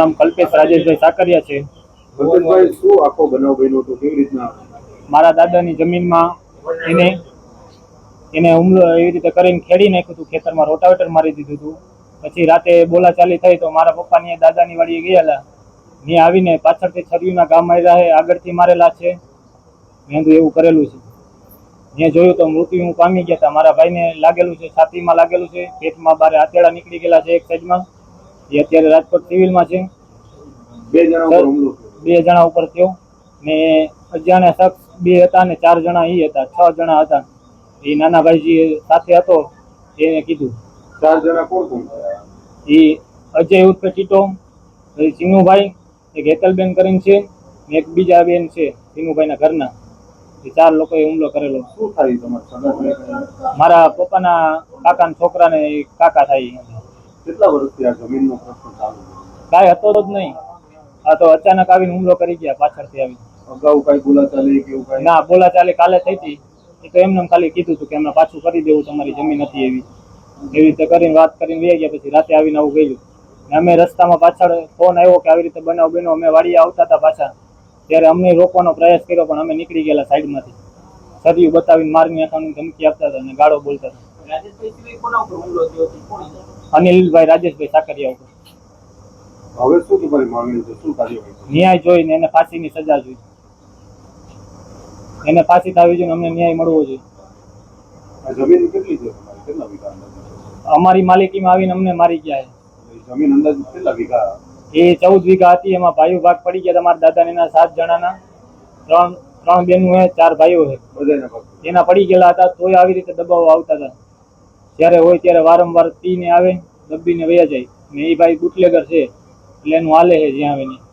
નામ કલ્પેશ રાજેશભાઈ સાકરિયા છે. ભગતભાઈ શું આખો બનાવ બન્યો હતો? કેવી રીતના? મારા દાદાની જમીનમાં એને એને હુમલો એવી રીતે કરીને ખેડી નાખ્યું હતું ખેતરમાં રોટાવેટર મારી દીધું હતું. પછી રાતે બોલાચાલી થઈ તો મારા પપ્પાની દાદાની વાડીએ ગયેલા. ને આવીને પાછળથી છરીઓના ગામ માર્યા છે આગળથી મારેલા છે. મેં તો એવું કરેલું છે. મેં જોયું તો મૃત્યુ પામી ગયા હતા મારા ભાઈને લાગેલું છે છાતીમાં લાગેલું છે. પેટમાં બારે આતેડા નીકળી ગયેલા છે એક સાઈડમાં. એ અત્યારે રાજકોટ સિવિલમાં છે. બે જણા બે જણા ઉપર થયો. ને અજાણ્યા શખ્સ બે હતા ને ચાર જણા એ હતા છ જણા હતા. એ નાના ભાઈજી સાથે હતો એને કીધું. ચાર જણા કોણ કોણ? એ અજય ઉર્ફે ચીટો ચીનુભાઈ એક હેતલબેન કરીને છે ને એક બીજા બેન છે ચીનુભાઈના ઘરના. એ ચાર લોકોએ હુમલો કરેલો. શું થાય તમારા મારા પપ્પાના કાકાના છોકરાને કાકા થાય કેટલા વર્ષથી આ જમીનનો પ્રશ્ન ચાલુ કાંઈ હતો જ નહીં. આ તો અચાનક આવીને હુમલો કરી ગયા પાછળથી આવી અગાઉ કઈ બોલાચાલી કે એવું કઈ? ના બોલા ચાલે કાલે થઈ હતી. એ તો એમને ખાલી કીધું હતું કે એમને પાછું કરી દેવું તમારી જમીન હતી એવી. એવી રીતે કરીને વાત કરીને વહી ગયા પછી રાતે આવીને આવું ગયું ને અમે રસ્તામાં પાછળ ફોન આવ્યો કે આવી રીતે બનાવ બન્યો. અમે વાડીએ આવતા હતા પાછા. ત્યારે અમને રોકવાનો પ્રયાસ કર્યો પણ અમે નીકળી ગયેલા સાઈડમાંથી. સરિયું બતાવીને મારી નાખવાની ધમકી આપતા હતા અને ગાળો બોલતા હતા. અનિલભાઈ રાજેશભાઈ સાકરિયા ઉપર. હવે શું તમારી માંગણી છે શું કાર્યવાહી ન્યાય જોઈને એને ફાંસીની સજા જોઈ. એને ફાંસી થવી જોઈએ અમને ન્યાય મળવો જોઈએ. જમીન કેટલી છે? કેટલા વીઘા અમારી માલિકીમાં આવીને અમને મારી ગયા છે. જમીન અંદાજ કેટલા વીઘા? એ ચૌદ વીઘા હતી એમાં ભાઈઓ ભાગ પડી ગયા તમારા દાદાને એના સાત જણાના. ત્રણ ત્રણ બેનું હે ચાર ભાઈઓ હે. એના પડી ગયેલા હતા તોય આવી રીતે દબાવો આવતા હતા. જ્યારે હોય ત્યારે વારંવાર પીને આવે દબીને વયા જાય. ને એ ભાઈ બુટલેગર છે. એટલે એનું હાલે છે જ્યાં આવીને.